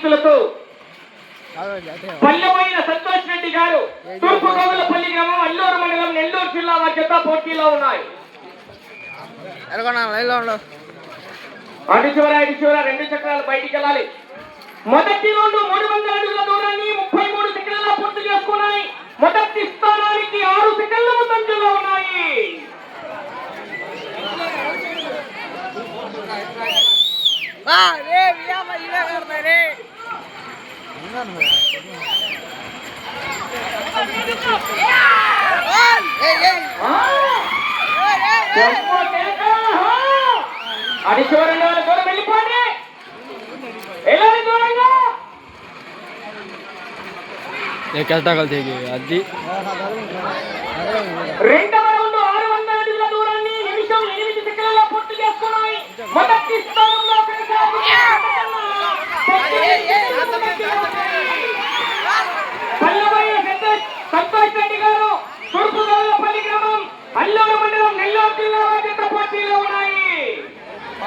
ఆశీస్సులతో పల్లెమైన సంతోష్ రెడ్డి గారు తూర్పు గోగులపల్లి గ్రామం అల్లూరు మండలం నెల్లూరు జిల్లా జత పోటీలో ఉన్నాయి. అటు చివర ఇటు చివర రెండు చక్రాలు బయటికి వెళ్ళాలి. మొదటి రెండు మూడు వందల అడుగుల దూరాన్ని ముప్పై మూడు సెకండ్ల పూర్తి చేసుకున్నాయి. మొదటి స్థానానికి ఆరు సెకండ్ల ముందంజలో ఉన్నాయి. అది మొదటి స్థానంలో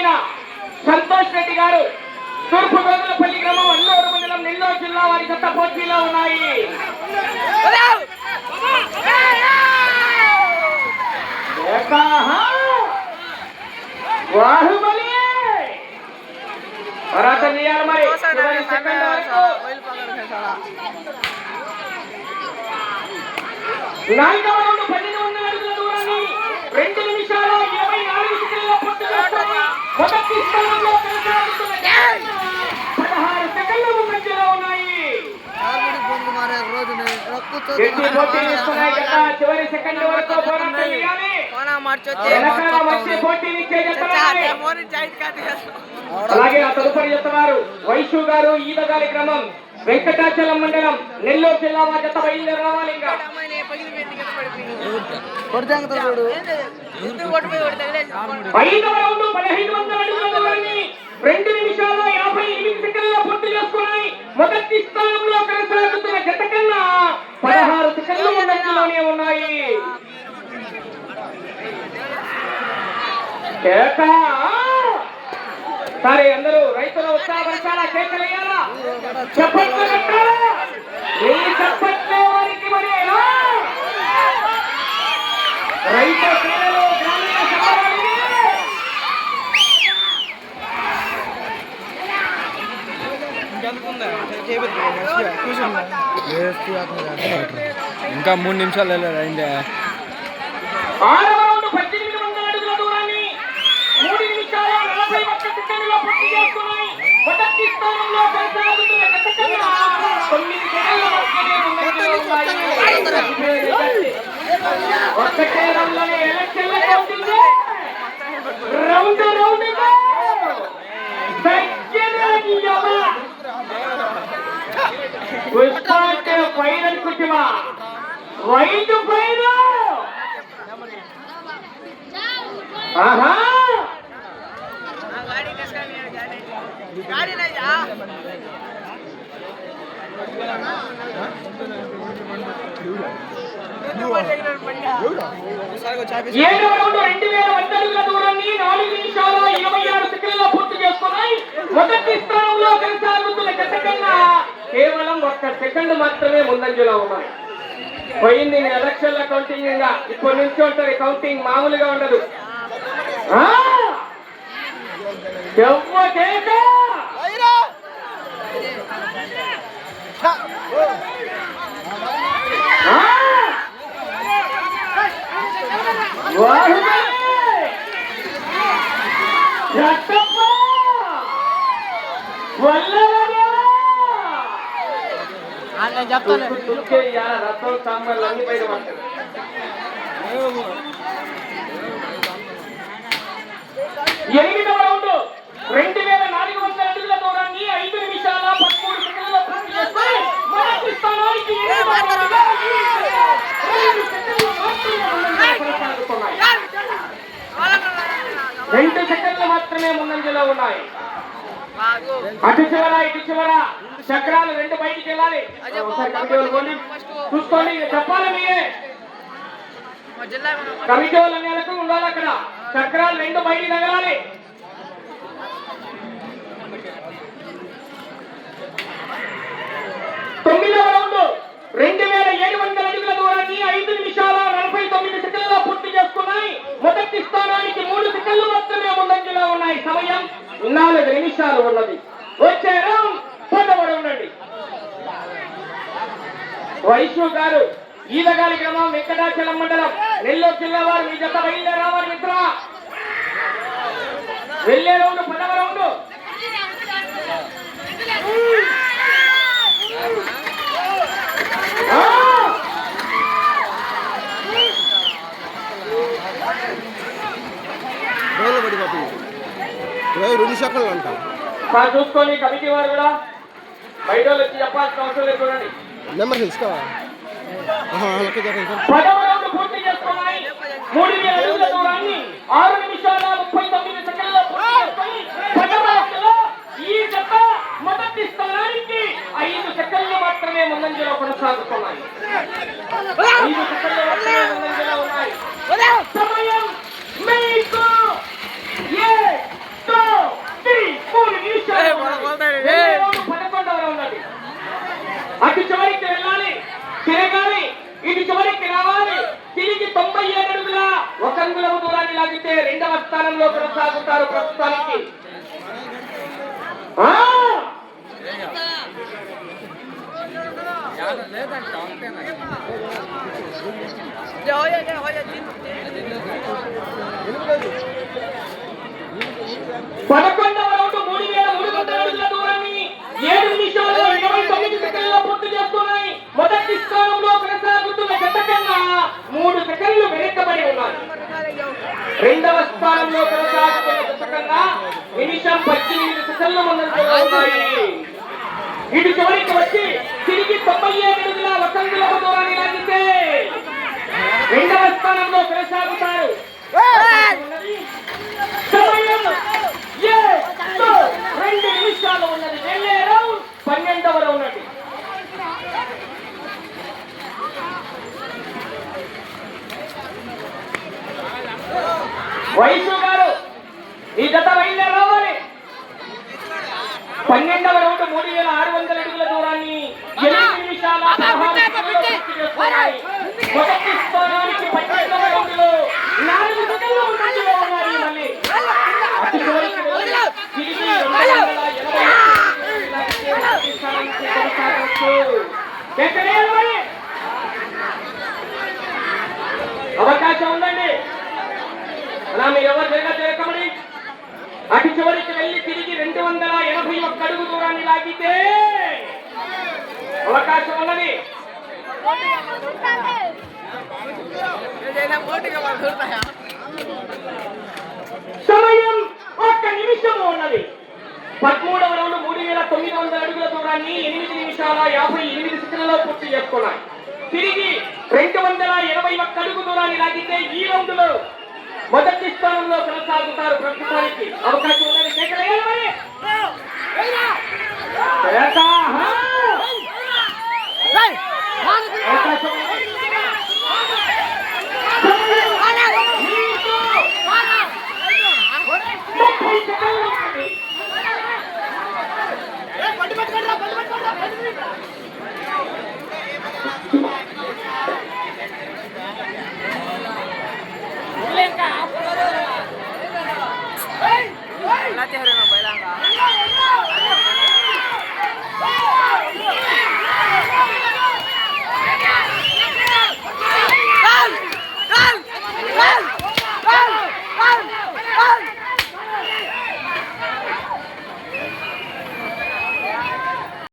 పల్లెపోయిన సంతోష్ రెడ్డి గారు తూర్పు గోగులపల్లి గ్రామం అల్లూరు మండలం నెల్లూరు జిల్లా వారి గత పోటీలో ఉన్నాయి! బాహుబలి మరి సెకండ్ వరకు. నాలుగవ సెకండ్ల ముందంజలో ఉన్నాయి. చివరి సెకండ్ వరకు పోరాటం చేయాలి. అలాగే ఆ తదుపరి చెప్తున్నారు వైశ్యు గారు ఈదగాలి క్రమం. వెంకటాచలం మండలం నెల్లూరు జిల్లా జత బయలుదేరి రావాలి ఇంకా. వందల అడుగుల దూరాన్ని రెండు నిమిషాల యాభై ఎనిమిది సెకండ్ల పూర్తి చేసుకున్నాయి మొదటి స్థానంలో కొనసాగుతున్న గత కన్నా పదహారు సెకండ్లు ముందంజలోనే ఉన్నాయి. సరే అందరూ రైతులు ఉత్సాహపరచాలా? కేకలేయాలా చెప్పట్లు కట్టాలా ఈ చెప్పట్లే వారికి మరేనా రైతు ఇంకా మూడు నిమిషాలు వెళ్ళారు అయిందే. ఆరవ రౌండ్ పద్దెనిమిది వందల అడుగుల దూరాన్ని మూడు నిమిషాల నలభై ఒక్క సెకండ్లో పూర్తి చేసుకున్నాయి మొదటి స్థానంలో కొనసాగుతున్న గత కన్నా తొమ్మిది సెకండ్ల మధ్యనే ముందంజలో ఉన్నాయి. ఒక్కటే రౌండ్లోనే ఎలక్షన్ అవుతుంది రౌండ్ రౌండ్ పుష్ప అంటే ఫైర్ అనుకుంటువా వైట్ ఫైర్ ఆహా ఏడవ రౌండ్ రెండు వేల వంద అడుగుల దూరాన్ని నాలుగు నిమిషాల ఇరవై ఆరు సెకండ్ల పూర్తి చేసుకున్నాయి. మొదటి స్థానంలో కొనసాగుతున్న గత కన్నా కేవలం ఒక్క సెకండ్ మాత్రమే ముందంజలో ఉన్నాయి పోయింది ఎలక్షన్ల కౌంటింగ్ ఇంకా. ఇప్పటి నుంచి ఉంటుంది కౌంటింగ్ మామూలుగా ఉండదు. ఆ! ఎవ్వ కేక! ఆ! బాహుబలి! రక్తప్ప! వల్లభదేవా! తుక్కు తుక్కే ఇయ్యాల రథం సాంబార్లు అన్ని బయట పడతాయి. మాత్రమే ముందంజలో ఉన్నాయి. అటు చివర ఇటు చివర. చక్రాలు రెండు బయటికి వెళ్ళాలి. చూసుకోండి చెప్పాలి మీరే. కమిటీ వాళ్ళ నెలకు ఉండాలి అక్కడ. చక్రాలు రెండు బయటికి తగలాలి. తొమ్మిదవ రౌండ్. రెండు వేల ఏడు వందల అడుగుల దూరాన్ని ఐదు నిమిషాల నలభై తొమ్మిది సెకండ్లలో పూర్తి చేసుకున్నాయి. మొదటి స్థానానికి మూడు సెకండ్లు మాత్రమే ఉన్నాయి సమయం నాలుగు నిమిషాలు ఉన్నది. వచ్చారు? పొందబడి ఉండండి. రౌండ్ వైష్ణవ్ గారు ఈదగాలి గ్రామం వెంకటాచలం మండలం నెల్లూరు జిల్లా వారు మీ జత బయలుదేరి మిత్ర. వెళ్ళే రౌండ్ పదవ రౌండ్ ఆ! రోజులు పడిపోతుంది ఇరవై రెండు సెకండ్లు అంట సార్ చూసుకొని కమిటీ వారు కూడా బయట వచ్చి చెప్పాల్సిన అవసరం లేదు చూడండి. నెంబర్ తెలుసుకోవా? లెక్క చెప్పండి సార్. పదవ రౌండ్ పూర్తి చేసుకున్నాయి. మూడు వేల అడుగుల దూరాన్ని ఆరు నిమిషాల ముప్పై తొమ్మిది సెకండ్లలో పూర్తి చేసుకొని పదవ రౌండ్లో ఈ జత మొదటి స్థానానికి ఐదు సెకండ్లు మాత్రమే ముందంజలో కొనసాగుతున్నాయి. ఐదు సెకండ్లు మాత్రమే ముందంజలో ఉన్నాయి సమయం మీకు ఏ తో త్రీ మూడు నిమిషాలు ఉన్నాయి. వెళ్ళే రౌండ్ పదకొండవ రౌండ్ అది అటు చివరికి వెళ్ళాలి తిరగాలి ఇటు చివరికి రావాలి. తిరిగి తొంభై ఏడు అడుగుల ఒక అంగుళం దూరాన్ని లాగితే రెండవ స్థానంలో కొనసాగుతారు ప్రస్తుతానికి. పదకొండు కొనసాగుతున్న మూడు సెకండ్లు వెనుకబడి ఉన్నారు. రెండవ స్థానంలో కొనసాగుతున్న జత నిమిషం పద్దెనిమిది సెకండ్ల ముందంజలో ఉన్నాయి. ఇటు చివరికి వచ్చి తిరిగి తొంభై ఏడు అడుగుల వసంతులకు దూరాన్ని లాగితే రెండవ స్థానంలో కొనసాగుతారు. సమయం. రెండు నిమిషాలు ఉన్నది. వెళ్ళే రౌండ్ పన్నెండవ రౌండ్ అండి. వయసు గారు ఈ జత బయలుదేరి రావాలి. పన్నెండవ రౌండ్ మూడు వేల ఆరు వందల అడుగుల దూరాన్ని ఎనిమిది నిమిషాల పదహారు మొదటి స్థానానికి పన్నెండవ రౌండ్లో నాలుగు సెకండ్లు ముందంజలో ఉన్నాయి మళ్ళీ అటు చివరికి వెళ్ళి తిరిగి రెండు వందల ఎనభై ఇలాగే మొదటి స్థానానికి కొనసాగవచ్చు. ఎక్కడే మరి? అవకాశం ఉందండి అలా మీరు ఎవరు జరగ జరగమని అటు చివరికి వెళ్ళి తిరిగి రెండు వందల ఎనభై ఒక్క అడుగు దూరాన్ని లాగితే అవకాశం ఉన్నది. సమయం ఒక్క నిమిషము ఉన్నది. పదమూడవ రౌండ్ మూడు వేల తొమ్మిది వందల అడుగుల దూరాన్ని ఎనిమిది నిమిషాల యాభై ఎనిమిది సెకండ్లలో పూర్తి చేసుకున్నాయి. తిరిగి రెండు వందల ఎనభై ఒక్క అడుగు దూరాన్ని లాగితే ఈ రౌండ్లో మొదటి స్థానంలో కొనసాగుతారు ప్రస్తుతానికి. అవకాశం ఉన్నది. కేకలేయాలి మరి ఉన్నది. ఎవరైనా పోయినాక